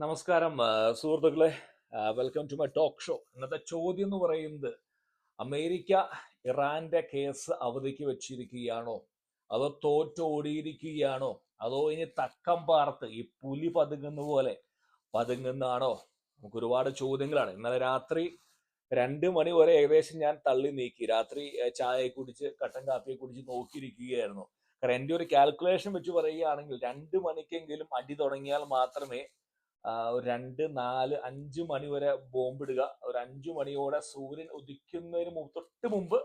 നമസ്കാരം സുഹൃത്തുക്കളെ. Welcome to my talk show ഇന്നത്തെ ചോദ്യം എന്ന് പറയുന്നത് അമേരിക്ക ഇറാന്റെ കേസ് അവധിക്ക് വെച്ചിരിക്കുകയാണോ? അതോ തോറ്റോടിയിരിക്കുകയാണോ അതോ ഇനി തക്കം പാർത്ത് ഈ പുലി പതുങ്ങുന്ന പോലെ പതുങ്ങുന്നതാണോ? നമുക്ക് ഒരുപാട് ചോദ്യങ്ങളാണ്. ഇന്നലെ രാത്രി രണ്ട് മണി വരെ ഏകദേശം ഞാൻ തള്ളി നീക്കി. രാത്രി ചായ കുടിച്ച് കട്ടൻ കാപ്പിയെ കുടിച്ച് നോക്കിയിരിക്കുകയായിരുന്നു. കാരണം എന്റെ ഒരു കാൽക്കുലേഷൻ വെച്ച് പറയുകയാണെങ്കിൽ രണ്ട് മണിക്കെങ്കിലും അടി തുടങ്ങിയാൽ മാത്രമേ ഒരു രണ്ട് നാല് അഞ്ച് മണി വരെ ബോംബിടുക ഒരു അഞ്ചു മണിയോടെ സൂര്യൻ ഉദിക്കുന്നതിന് തൊട്ട് മുമ്പ്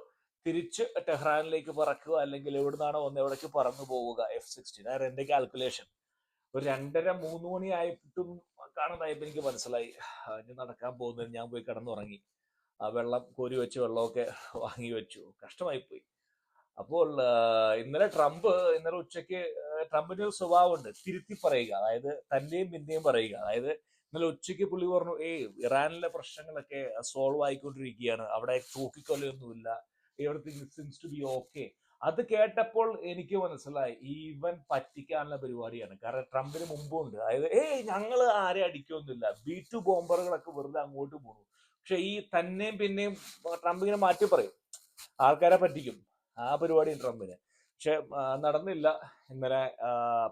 തിരിച്ച് ടെഹ്റാനിലേക്ക് പറക്കുക അല്ലെങ്കിൽ എവിടുന്നാണോ ഒന്ന് എവിടേക്ക് പറന്നു പോവുക. എഫ് സിക്സ്റ്റീൻ അതായത് എന്റെ കാൽക്കുലേഷൻ ഒരു രണ്ടര മൂന്ന് മണി ആയിട്ടും കാണുന്നതായപ്പോ എനിക്ക് മനസ്സിലായി. ഇനി നടക്കാൻ പോകുന്നതിന് ഞാൻ പോയി കിടന്നുറങ്ങി. ആ വെള്ളം കോരി വെച്ച് വെള്ളമൊക്കെ വാങ്ങി വെച്ചു. കഷ്ടമായി പോയി അപ്പോൾ ഇന്നലെ ട്രംപ് ഇന്നലെ ഉച്ചയ്ക്ക് ട്രംപിന്റെ ട്രംപിന് ഒരു സ്വഭാവമുണ്ട്. തിരുത്തി പറയുക. അതായത് തന്നെയും പിന്നെയും പറയുക. അതായത് ഇന്നലെ ഉച്ചയ്ക്ക് പുള്ളി പറഞ്ഞു ഏയ് ഇറാനിലെ പ്രശ്നങ്ങളൊക്കെ സോൾവ് ആയിക്കൊണ്ടിരിക്കുകയാണ്. അവിടെ തൂക്കിക്കൊല്ലൊന്നുമില്ല everything seems to be okay അത് കേട്ടപ്പോൾ എനിക്ക് മനസ്സിലായി ഈവൻ പറ്റിക്കാനുള്ള പരിപാടിയാണ്. കാരണം ട്രംപിന് മുമ്പുണ്ട് അതായത് ഏയ് ഞങ്ങൾ ആരെ അടിക്കൊന്നുമില്ല ബി ടു ബോംബറുകളൊക്കെ വെറുതെ അങ്ങോട്ട് പോകുന്നു പക്ഷെ ഈ തന്നെയും പിന്നെയും ട്രംപ് ഇങ്ങനെ മാറ്റി പറയും. ആൾക്കാരെ പറ്റിക്കും. ആ പരിപാടിയും ട്രംപിന്. പക്ഷെ നടന്നില്ല. ഇന്നലെ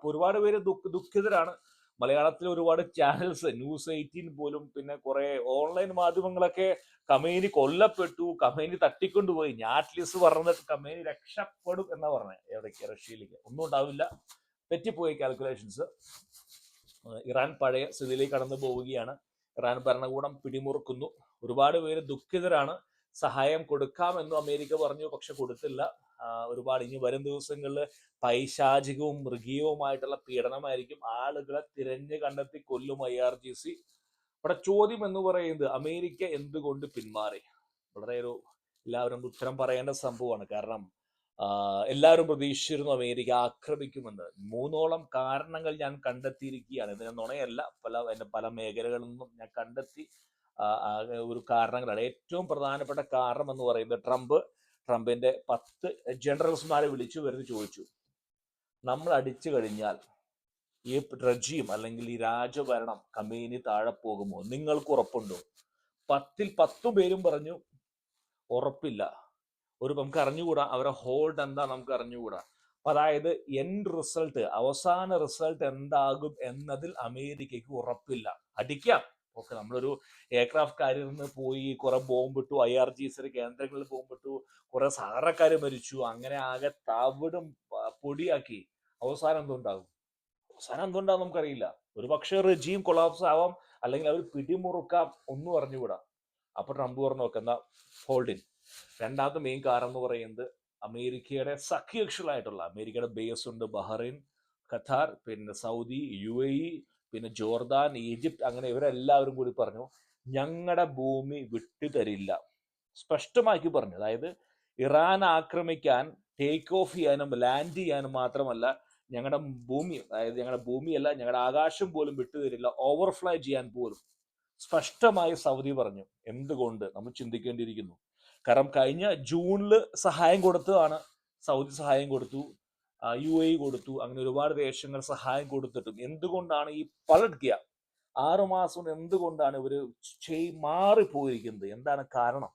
ഒരുപാട് പേര് ദുഃഖ ദുഃഖിതരാണ്. മലയാളത്തിൽ ഒരുപാട് ചാനൽസ് ന്യൂസ് എയ്റ്റീൻ പോലും പിന്നെ കുറെ ഓൺലൈൻ മാധ്യമങ്ങളൊക്കെ കമേനി കൊല്ലപ്പെട്ടു കമേനി തട്ടിക്കൊണ്ടുപോയി. ഞാറ്റ്ലിസ് പറഞ്ഞിട്ട് കമേനി രക്ഷപ്പെടും എന്നാ പറഞ്ഞത് എവിടേക്ക് റഷ്യയിലേക്ക്? ഒന്നും ഉണ്ടാവില്ല. തെറ്റിപ്പോയി കാൽക്കുലേഷൻസ് ഇറാൻ പഴയ സ്ഥിതിയിലേക്ക് കടന്നു പോവുകയാണ് ഇറാൻ ഭരണകൂടം പിടിമുറുക്കുന്നു. ഒരുപാട് പേര് ദുഃഖിതരാണ്. സഹായം കൊടുക്കാമെന്നും അമേരിക്ക പറഞ്ഞു പക്ഷെ കൊടുത്തില്ല. ഒരുപാട് ഇനി വരും ദിവസങ്ങളിൽ പൈശാചികവും മൃഗീയവുമായിട്ടുള്ള പീഡനമായിരിക്കും. ആളുകളെ തിരഞ്ഞു കണ്ടെത്തി കൊല്ലും ഐ ആർ ജി സി. ഇവിടെ ചോദ്യം എന്ന് പറയുന്നത് അമേരിക്ക എന്തുകൊണ്ട് പിന്മാറി? വളരെ ഒരു എല്ലാവരും ഉത്തരം പറയേണ്ട സംഭവമാണ്. കാരണം എല്ലാവരും പ്രതീക്ഷിച്ചിരുന്നു അമേരിക്ക ആക്രമിക്കുമെന്ന്. മൂന്നോളം കാരണങ്ങൾ ഞാൻ കണ്ടെത്തിയിരിക്കുകയാണ്. ഇതിന് നുണയല്ല. പല എന്റെ പല മേഖലകളിൽ നിന്നും ഞാൻ കണ്ടെത്തി ഒരു കാരണങ്ങളാണ്. ഏറ്റവും പ്രധാനപ്പെട്ട കാരണം എന്ന് പറയുന്നത് ട്രംപ് ട്രംപിന്റെ പത്ത് ജനറൽസ്മാരെ വിളിച്ചു വരുത്തി ചോദിച്ചു. നമ്മൾ അടിച്ചു കഴിഞ്ഞാൽ ഈ റജീം അല്ലെങ്കിൽ ഈ രാജഭരണം കമ്പനി താഴെ പോകുമോ? നിങ്ങൾക്ക് ഉറപ്പുണ്ടോ? പത്തിൽ പത്തു പേരും പറഞ്ഞു ഉറപ്പില്ല. ഒരു നമുക്ക് അറിഞ്ഞുകൂടാ അവരെ ഹോൾഡ് എന്താ നമുക്ക് അറിഞ്ഞുകൂടാ. അതായത് എൻ റിസൾട്ട് അവസാന റിസൾട്ട് എന്താകും എന്നതിൽ അമേരിക്കയ്ക്ക് ഉറപ്പില്ല. അടിക്കാം. ഓക്കെ നമ്മളൊരു എയർക്രാഫ്റ്റ് കാരിൽ നിന്ന് പോയി കുറെ ബോംബിട്ടു ഐ ആർ ജി സിയുടെ കേന്ദ്രങ്ങളിൽ ബോംബിട്ടു കുറെ സാധാരണക്കാർ മരിച്ചു അങ്ങനെ ആകെ തവിടും പൊടിയാക്കി. അവസാനം എന്തുണ്ടാകും? അവസാനം എന്തുണ്ടാകും നമുക്കറിയില്ല. ഒരു പക്ഷേ റെജീം കൊളാപ്സ് ആവാം അല്ലെങ്കിൽ അവർ പിടിമുറുക്കാം ഒന്നും അറിഞ്ഞുകൂടാ. അപ്പൊ ട്രംപ് പറഞ്ഞു നോക്ക് എന്താ ഹോൾഡിൻ രണ്ടാമത്തെ മെയിൻ കാരണം എന്ന് പറയുന്നത് അമേരിക്കയുടെ സഖ്യകക്ഷികളായിട്ടുള്ള അമേരിക്കയുടെ ബേസ് ഉണ്ട് ബഹ്റൈൻ ഖത്താർ പിന്നെ സൗദി യു എ ഇ പിന്നെ ജോർദാൻ ഈജിപ്ത് അങ്ങനെ ഇവരെല്ലാവരും കൂടി പറഞ്ഞു ഞങ്ങളുടെ ഭൂമി വിട്ടു തരില്ല സ്പഷ്ടമാക്കി പറഞ്ഞു. അതായത് ഇറാൻ ആക്രമിക്കാൻ ടേക്ക് ഓഫ് ചെയ്യാനും ലാൻഡ് ചെയ്യാനും മാത്രമല്ല ഞങ്ങളുടെ ഭൂമി അതായത് ഞങ്ങളുടെ ഭൂമിയല്ല ഞങ്ങളുടെ ആകാശം പോലും വിട്ടുതരില്ല ഓവർഫ്ലൈ ചെയ്യാൻ പോലും. സ്പഷ്ടമായി സൗദി പറഞ്ഞു. എന്തുകൊണ്ട്? നമ്മൾ ചിന്തിക്കേണ്ടിയിരിക്കുന്നു. കാരണം കഴിഞ്ഞ ജൂണിൽ സഹായം കൊടുത്തതാണ്. സൗദി സഹായം കൊടുത്തു. യു എ കൊടുത്തു അങ്ങനെ ഒരുപാട് ദേശങ്ങൾ സഹായം കൊടുത്തിട്ടും എന്തുകൊണ്ടാണ് ഈ പലഡ്കിയ ആറുമാസം കൊണ്ട് എന്തുകൊണ്ടാണ് ഇവർ ചെയ് മാറിപ്പോയിരിക്കുന്നത്? എന്താണ് കാരണം?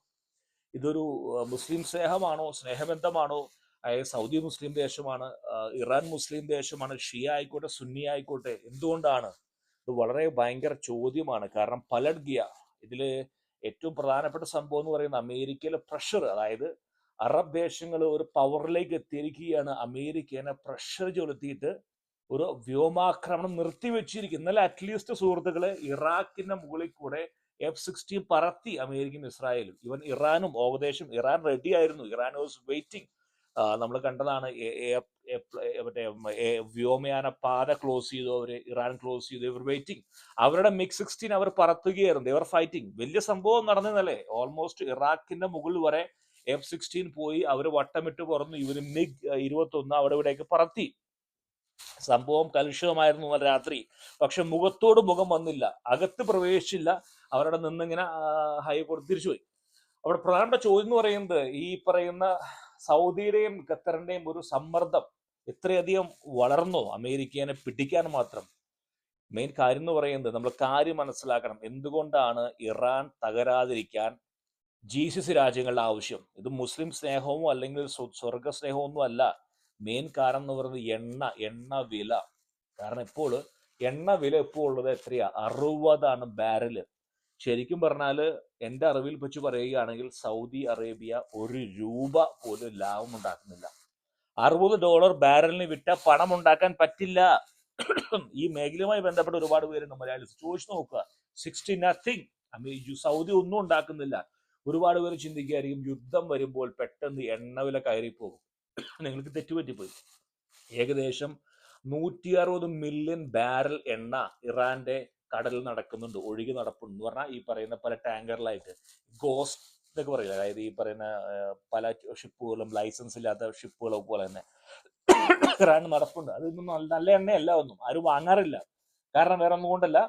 ഇതൊരു മുസ്ലിം സ്നേഹമാണോ? സ്നേഹബന്ധമാണോ? അതായത് സൗദി മുസ്ലിം ദേശമാണ് ഇറാൻ മുസ്ലിം ദേശമാണ് ഷിയ ആയിക്കോട്ടെ സുന്നി ആയിക്കോട്ടെ എന്തുകൊണ്ടാണ്? ഇത് വളരെ ഭയങ്കര ചോദ്യമാണ്. കാരണം പലഡ്ഗിയ ഇതിൽ ഏറ്റവും പ്രധാനപ്പെട്ട സംഭവം എന്ന് പറയുന്നത് അമേരിക്കയിലെ പ്രഷർ അതായത് അറബ് ദേശങ്ങൾ ഒരു പവറിലേക്ക് എത്തിയിരിക്കുകയാണ്. അമേരിക്കനെ പ്രഷർ ചെലുത്തിയിട്ട് ഒരു വ്യോമാക്രമണം നിർത്തിവെച്ചിരിക്കും എന്നാൽ അറ്റ്ലീസ്റ്റ് സുഹൃത്തുക്കളെ ഇറാഖിന്റെ മുകളിൽ കൂടെ എഫ് സിക്സ്റ്റീൻ പറത്തി അമേരിക്കയും ഇസ്രായേലും. ഇവൻ ഇറാനും ഏകദേശം ഇറാൻ റെഡി ആയിരുന്നു. ഇറാൻ വാസ് വെയിറ്റിംഗ് നമ്മൾ കണ്ടതാണ് മറ്റേ വ്യോമയാന പാത ക്ലോസ് ചെയ്തു. അവർ ഇറാൻ ക്ലോസ് ചെയ്തു. ഇവർ വെയിറ്റിംഗ് അവരുടെ മിക് സിക്സ്റ്റീൻ അവർ പറത്തുകയായിരുന്നു. ഇവർ ഫൈറ്റിംഗ് വലിയ സംഭവം നടന്നതല്ലേ? ഓൾമോസ്റ്റ് ഇറാഖിന്റെ മുകളിൽ വരെ എഫ് സിക്സ്റ്റീൻ പോയി അവർ വട്ടമിട്ട് പറന്നു ഇവർ മിഗ് ഇരുപത്തി ഒന്ന് അവിടെ ഇവിടേക്ക് പറത്തി. സംഭവം കലുഷിതമായിരുന്നു രാത്രി. പക്ഷെ മുഖത്തോട് മുഖം വന്നില്ല. അകത്ത് പ്രവേശിച്ചില്ല. അവരുടെ നിന്നിങ്ങനെ ഹൈ കൊടുത്ത് തിരിച്ചുപോയി. അവിടെ പ്രധാനപ്പെട്ട ചോദ്യം എന്ന് പറയുന്നത് ഈ പറയുന്ന സൗദിയുടെയും ഖത്തറിന്റെയും ഒരു സമ്മർദ്ദം എത്രയധികം വളർന്നോ അമേരിക്കനെ പിടിക്കാൻ മാത്രം. മെയിൻ കാര്യം എന്ന് പറയുന്നത് നമ്മൾ കാര്യം മനസ്സിലാക്കണം. എന്തുകൊണ്ടാണ് ഇറാൻ തകരാതിരിക്കാൻ ജി സി സി രാജ്യങ്ങളുടെ ആവശ്യം. ഇത് മുസ്ലിം സ്നേഹവും അല്ലെങ്കിൽ സ്വ- സ്വർഗ സ്നേഹമോ ഒന്നും അല്ല. മെയിൻ കാരണം എന്ന് പറയുന്നത് എണ്ണ എണ്ണ വില. കാരണം ഇപ്പോൾ എണ്ണ വില ഇപ്പോൾ ഉള്ളത് എത്രയാ? അറുപതാണ് ബാരൽ ശരിക്കും പറഞ്ഞാൽ എന്റെ അറിവിൽ വെച്ച് പറയുകയാണെങ്കിൽ സൗദി അറേബ്യ ഒരു രൂപ പോലും ലാഭം ഉണ്ടാക്കുന്നില്ല. അറുപത് ഡോളർ ബാരലിന് വിട്ട പണം ഉണ്ടാക്കാൻ പറ്റില്ല. ഈ മേഖലയുമായി ബന്ധപ്പെട്ട ഒരുപാട് പേര് മലയാളി ചോദിച്ചു നോക്കുക. സിക്സ്റ്റി നത്തിങ് സൗദി ഒന്നും ഉണ്ടാക്കുന്നില്ല. ഒരുപാട് പേര് ചിന്തിക്കുകയായിരിക്കും യുദ്ധം വരുമ്പോൾ പെട്ടെന്ന് എണ്ണവില കയറിപ്പോകും. നിങ്ങൾക്ക് തെറ്റുപറ്റിപ്പോയി. ഏകദേശം നൂറ്റി അറുപത് മില്യൺ ബാരൽ എണ്ണ ഇറാന്റെ കടലിൽ നടക്കുന്നുണ്ട് ഒഴുകി നടപ്പുണ്ട് എന്ന് പറഞ്ഞാൽ ഈ പറയുന്ന പല ടാങ്കറിലായിട്ട്. ഗോസ്റ്റ് എന്നൊക്കെ പറയില്ല? അതായത് ഈ പറയുന്ന പല ഷിപ്പുകളും ലൈസൻസ് ഇല്ലാത്ത ഷിപ്പുകളും പോലെ തന്നെ ഇറാൻ നടപ്പുണ്ട്. അതൊന്നും നല്ല എണ്ണയല്ല ഒന്നും. ആരും വാങ്ങാറില്ല. കാരണം വേറെ ഒന്നും കൊണ്ടല്ല.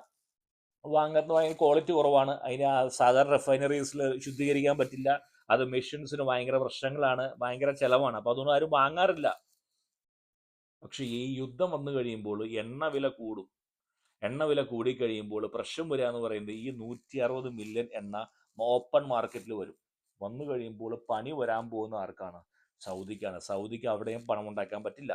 വാങ്ങുന്നത് ഭയങ്കര ക്വാളിറ്റി കുറവാണ്. അതിന് സാധാരണ റിഫൈനറീസിൽ ശുദ്ധീകരിക്കാൻ പറ്റില്ല. അത് മെഷീൻസിന് ഭയങ്കര പ്രശ്നങ്ങളാണ്. ഭയങ്കര ചെലവാണ്. അപ്പോൾ അതൊന്നും ആരും വാങ്ങാറില്ല. പക്ഷെ ഈ യുദ്ധം വന്നു കഴിയുമ്പോൾ എണ്ണ വില കൂടും. എണ്ണ വില കൂടിക്കഴിയുമ്പോൾ പ്രശ്നം വരിക എന്ന് പറയുന്നത് ഈ നൂറ്റി അറുപത് മില്യൺ എണ്ണ ഓപ്പൺ മാർക്കറ്റിൽ വരും. വന്നു കഴിയുമ്പോൾ പണി വരാൻ പോകുന്ന ആർക്കാണ്? സൗദിക്കാണ്. സൗദിക്ക് അവിടെയും പണം ഉണ്ടാക്കാൻ പറ്റില്ല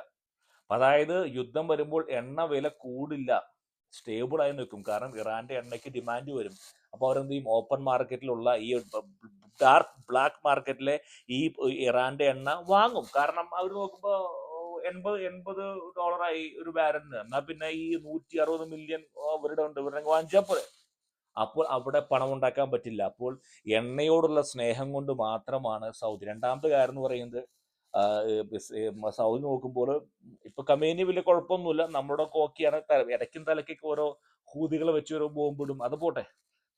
അതായത് യുദ്ധം വരുമ്പോൾ എണ്ണ വില കൂടില്ല. സ്റ്റേബിൾ ആയി നിൽക്കും. കാരണം ഇറാന്റെ എണ്ണയ്ക്ക് ഡിമാൻഡ് വരും. അപ്പോൾ അവരെന്ത് ചെയ്യും? ഓപ്പൺ മാർക്കറ്റിലുള്ള ഈ ഡാർക്ക് ബ്ലാക്ക് മാർക്കറ്റിലെ ഈ ഇറാന്റെ എണ്ണ വാങ്ങും. കാരണം അവർ നോക്കുമ്പോൾ എൺപത് എൺപത് ഡോളറായി ഒരു ബാരലിന് എന്നാൽ പിന്നെ ഈ നൂറ്റി അറുപത് മില്യൺ അവരുടെ ഉണ്ട്. ഇവരുടെ വാങ്ങിച്ചാൽ പോലെ അപ്പോൾ അവിടെ പണം ഉണ്ടാക്കാൻ പറ്റില്ല. അപ്പോൾ എണ്ണയോടുള്ള സ്നേഹം കൊണ്ട് മാത്രമാണ് സൗദി. രണ്ടാമത്തെ കാര്യം എന്ന് പറയുന്നത് സൗദി നോക്കുമ്പോൾ ഇപ്പൊ കമേനി വലിയ കുഴപ്പമൊന്നുമില്ല നമ്മുടെ കോക്കിയാണ് ഇടയ്ക്കും തലക്കൊക്കെ ഓരോ ഹൂതികൾ വെച്ച് ഓരോ ബോംബിടും അത് പോട്ടെ.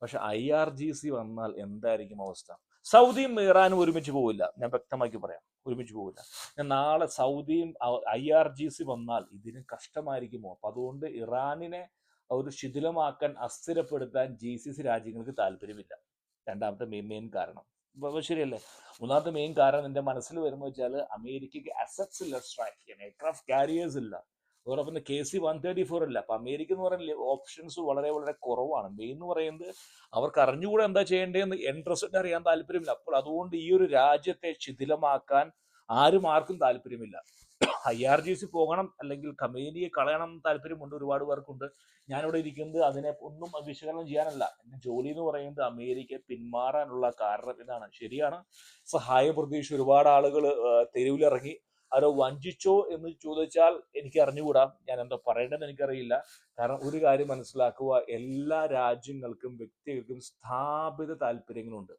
പക്ഷെ ഐ ആർ ജി സി വന്നാൽ എന്തായിരിക്കും അവസ്ഥ? സൗദിയും ഇറാനും ഒരുമിച്ച് പോവില്ല. ഞാൻ വ്യക്തമാക്കി പറയാം. ഒരുമിച്ച് പോവില്ല. ഞാൻ നാളെ സൗദിയും ഐ ആർ ജി സി വന്നാൽ ഇതിന് കഷ്ടമായിരിക്കുമോ? അപ്പൊ അതുകൊണ്ട് ഇറാനിനെ ഒരു ശിഥിലമാക്കാൻ അസ്ഥിരപ്പെടുത്താൻ ജി സി സി രാജ്യങ്ങൾക്ക് താല്പര്യമില്ല. രണ്ടാമത്തെ മെയിൻ മെയിൻ കാരണം. ശരിയല്ലേ? മൂന്നാമത്തെ മെയിൻ കാരണം എന്റെ മനസ്സിൽ വരുന്ന വെച്ചാൽ അമേരിക്കക്ക് അസറ്റ്സ് ഇല്ല സ്ട്രൈക്ക് ചെയ്യാൻ. എയർക്രാഫ്റ്റ് കാരിയേഴ്സ് ഇല്ല. അതോടൊപ്പം K C one thirty four ഇല്ല. അപ്പൊ അമേരിക്ക എന്ന് പറയുന്ന ഓപ്ഷൻസ് വളരെ വളരെ കുറവാണ്. മെയിൻ എന്ന് പറയുന്നത് അവർക്ക് അറിഞ്ഞുകൂടെ എന്താ ചെയ്യേണ്ടതെന്ന് ഇൻട്രസ്റ്റ് അറിയാൻ താല്പര്യമില്ല. അപ്പോൾ അതുകൊണ്ട് ഈ ഒരു രാജ്യത്തെ ശിഥിലമാക്കാൻ ആരും ആർക്കും താല്പര്യമില്ല. ഐ ആർ ജി സി പോകണം അല്ലെങ്കിൽ കമ്പനിയെ കളയണം താല്പര്യമുണ്ട് ഒരുപാട് പേർക്കുണ്ട്. ഞാനിവിടെ ഇരിക്കുന്നത് അതിനെ ഒന്നും വിശകലനം ചെയ്യാനല്ല. എന്റെ ജോലി എന്ന് പറയുന്നത് അമേരിക്ക പിന്മാറാനുള്ള കാരണം ഇതാണ്. ശരിയാണ്. സഹായ പ്രതീക്ഷ ഒരുപാട് ആളുകൾ തെരുവിലിറങ്ങി. അവരെ വഞ്ചിച്ചോ എന്ന് ചോദിച്ചാൽ എനിക്ക് അറിഞ്ഞുകൂടാ. ഞാൻ എന്താ പറയേണ്ടതെന്ന് എനിക്കറിയില്ല. കാരണം ഒരു കാര്യം മനസ്സിലാക്കുക എല്ലാ രാജ്യങ്ങൾക്കും വ്യക്തികൾക്കും സ്ഥാപിത താല്പര്യങ്ങളുണ്ട്.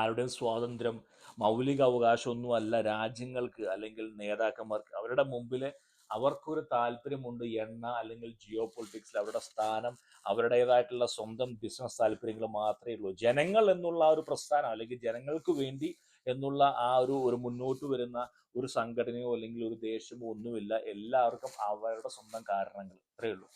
ആരുടെയും സ്വാതന്ത്ര്യം മൗലിക അവകാശമൊന്നുമല്ല രാജ്യങ്ങൾക്ക് അല്ലെങ്കിൽ നേതാക്കന്മാർക്ക്. അവരുടെ മുമ്പിൽ അവർക്കൊരു താല്പര്യമുണ്ട് എണ്ണ അല്ലെങ്കിൽ ജിയോ പൊളിറ്റിക്സിൽ അവരുടെ സ്ഥാനം അവരുടേതായിട്ടുള്ള സ്വന്തം ബിസിനസ് താല്പര്യങ്ങൾ മാത്രമേ ഉള്ളൂ. ജനങ്ങൾ എന്നുള്ള ആ ഒരു പ്രസ്ഥാനം അല്ലെങ്കിൽ ജനങ്ങൾക്ക് വേണ്ടി എന്നുള്ള ആ ഒരു ഒരു മുന്നോട്ട് വരുന്ന ഒരു സംഘടനയോ അല്ലെങ്കിൽ ഒരു ദേശമോ ഒന്നുമില്ല. എല്ലാവർക്കും അവരുടെ സ്വന്തം കാരണങ്ങൾ. അത്രയേ ഉള്ളൂ.